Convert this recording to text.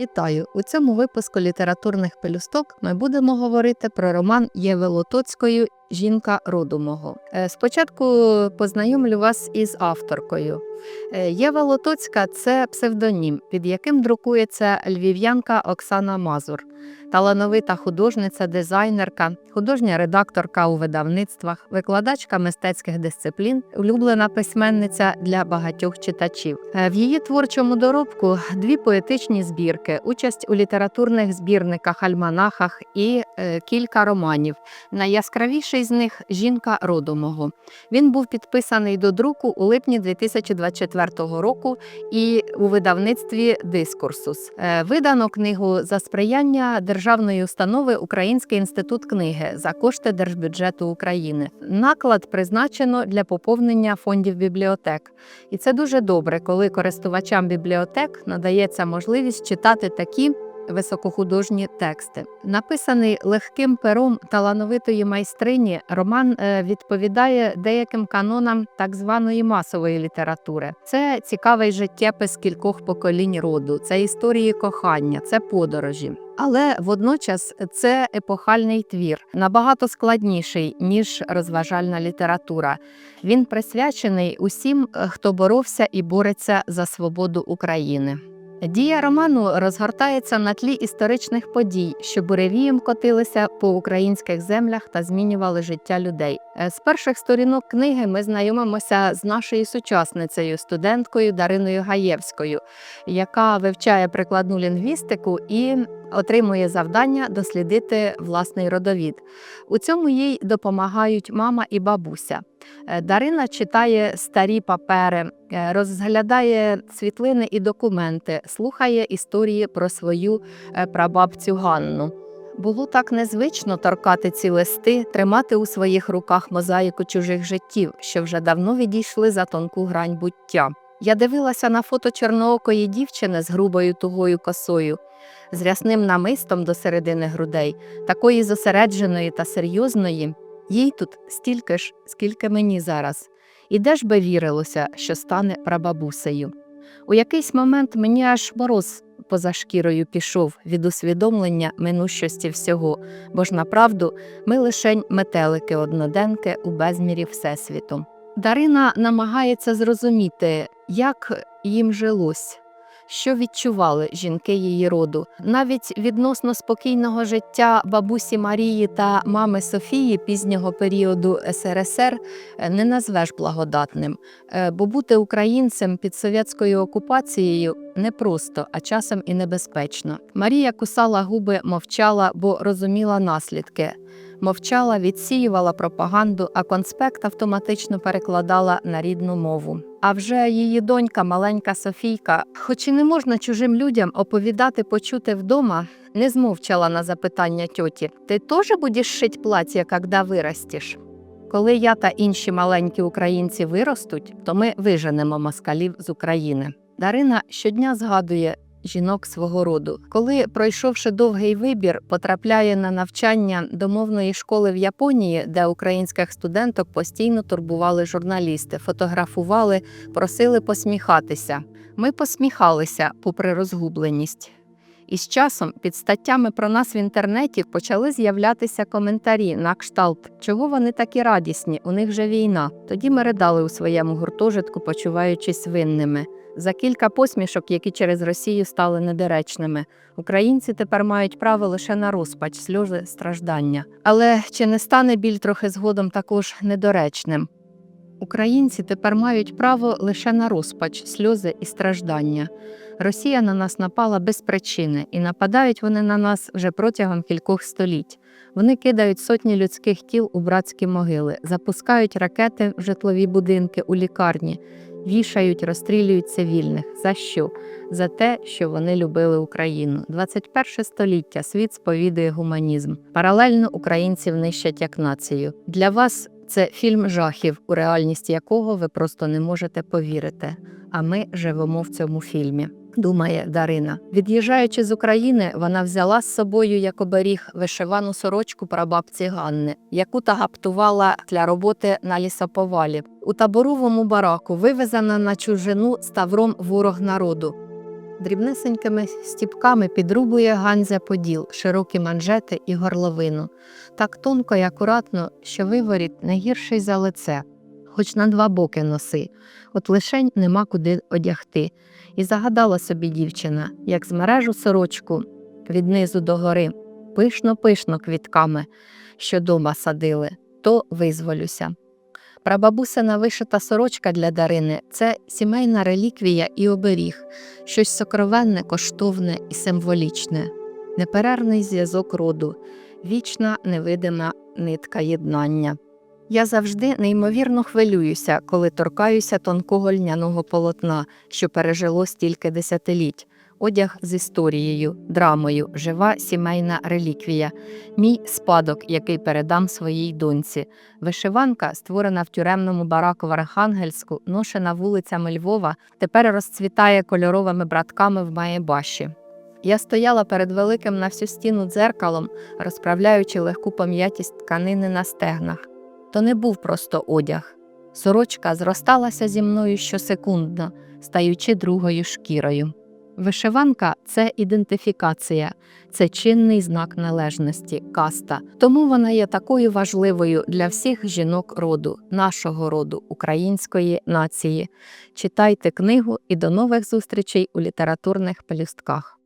Вітаю! У цьому випуску літературних пелюсток ми будемо говорити про роман Єви Лотоцької Жінка роду мого. Е, Спочатку познайомлю вас із авторкою. Е, Єва Лотоцька це псевдонім, під яким друкується львів'янка Оксана Мазур, талановита художниця, дизайнерка, художня редакторка у видавництвах, викладачка мистецьких дисциплін, улюблена письменниця для багатьох читачів. Е, В її творчому доробку дві поетичні збірки, участь у літературних збірниках, альманахах і кілька романів. Найяскравіший з них жінка роду мого. Він був підписаний до друку у липні 2024 року і у видавництві Дискурсус. Е, Видано книгу за сприяння державної установи Український інститут книги за кошти Держбюджету України. Наклад призначено для поповнення фондів бібліотек. І це дуже добре, коли користувачам бібліотек надається можливість читати такі високохудожні тексти. Написаний легким пером талановитої майстрині, роман е, відповідає деяким канонам так званої масової літератури. Це цікавий життєпис кількох поколінь роду, це історії кохання, це подорожі. Але водночас це епохальний твір, набагато складніший ніж розважальна література. Він присвячений усім, е, хто боровся і бореться за свободу України. Дія роману розгортається на тлі історичних подій, що буревієм котилися по українських землях та змінювали життя людей. Е, З перших сторінок книги ми знайомимося з нашою сучасницею, студенткою Дариною Гаєвською, яка вивчає прикладну лінгвістику і отримує завдання дослідити власний родовід. У цьому їй допомагають мама і бабуся. Е, Дарина читає старі папери, е, розглядає світлини і документи, слухає історії про свою е, прабабцю Ганну. Було так незвично торкати ці листи, тримати у своїх руках мозаїку чужих життів, що вже давно відійшли за тонку грань буття. Я дивилася на фото чорноокої дівчини з грубою тугою косою, з рясним намистом до середини грудей, такої зосередженої та серйозної. Їй тут стільки ж, скільки мені зараз. І де ж би вірилося, що стане прабабусею? У якийсь момент мені аж мороз поза шкірою пішов від усвідомлення минущості всього, бо ж направду ми лишень метелики одноденки у безмірі Всесвіту. Дарина намагається зрозуміти, як їм жилось. Що відчували жінки її роду, навіть відносно спокійного життя бабусі Марії та мами Софії пізнього періоду СРСР е, не назвеш благодатним, Е, бо бути українцем під совєтською окупацією непросто, а часом і небезпечно. Марія кусала губи, мовчала, бо розуміла наслідки. Мовчала, відсіювала пропаганду, а конспект автоматично перекладала на рідну мову. А вже її донька, маленька Софійка, хоч і не можна чужим людям оповідати почути вдома, не змовчала на запитання тьоті: Ти теж будеш шить плаття, коли виростеш? Коли я та інші маленькі українці виростуть, то ми виженемо москалів з України. Дарина щодня згадує жінок свого роду. Коли, пройшовши довгий вибір, потрапляє на навчання до мовної школи в Японії, де українських студенток постійно турбували журналісти, фотографували, просили посміхатися. Ми посміхалися, попри розгубленість. І з часом під статтями про нас в інтернеті почали з'являтися коментарі на кшталт, чого вони такі радісні, у них же війна. Тоді ми ридали у своєму гуртожитку, почуваючись винними. За кілька посмішок, які через Росію стали недоречними. Українці тепер мають право лише на розпач, сльози, страждання. Але чи не стане біль трохи згодом також недоречним? Українці тепер мають право лише на розпач, сльози і страждання. Росія на нас напала без причини, і нападають вони на нас вже протягом кількох століть. Вони кидають сотні людських тіл у братські могили, запускають ракети в житлові будинки, у лікарні, вішають, розстрілюють цивільних. За що? За те, що вони любили Україну. 21 століття світ сповідує гуманізм. Паралельно українців нищать як націю. Для вас це фільм жахів, у реальність якого ви просто не можете повірити. А ми живемо в цьому фільмі. Думає Дарина. Від'їжджаючи з України, вона взяла з собою як оберіг вишивану сорочку прабабці Ганни, яку та гаптувала для роботи на лісоповалі. У таборовому бараку вивезена на чужину ставром ворог народу. Дрібнесенькими стіпками підрубує Ганзя поділ, широкі манжети і горловину, так тонко і акуратно, що виворіт не гірший за лице, хоч на два боки носи, от лишень нема куди одягти. І загадала собі дівчина, як змережу сорочку від низу до гори, пишно-пишно квітками, що дома садили, то визволюся. Прабабусина вишита сорочка для Дарини це сімейна реліквія і оберіг, щось сокровенне, коштовне і символічне, неперервний зв'язок роду, вічна невидима нитка єднання. Я завжди неймовірно хвилююся, коли торкаюся тонкого льняного полотна, що пережило стільки десятиліть. Одяг з історією, драмою, жива сімейна реліквія, мій спадок, який передам своїй доньці. Вишиванка, створена в тюремному бараку в Архангельську, ношена вулицями Львова, тепер розцвітає кольоровими братками в Маєбаші. Я стояла перед великим на всю стіну дзеркалом, розправляючи легку пам'ятість тканини на стегнах. То не був просто одяг. Сорочка зросталася зі мною щосекундно, стаючи другою шкірою. Вишиванка це ідентифікація, це чинний знак належності, каста. Тому вона є такою важливою для всіх жінок роду, нашого роду, української нації. Читайте книгу і до нових зустрічей у літературних пелюстках.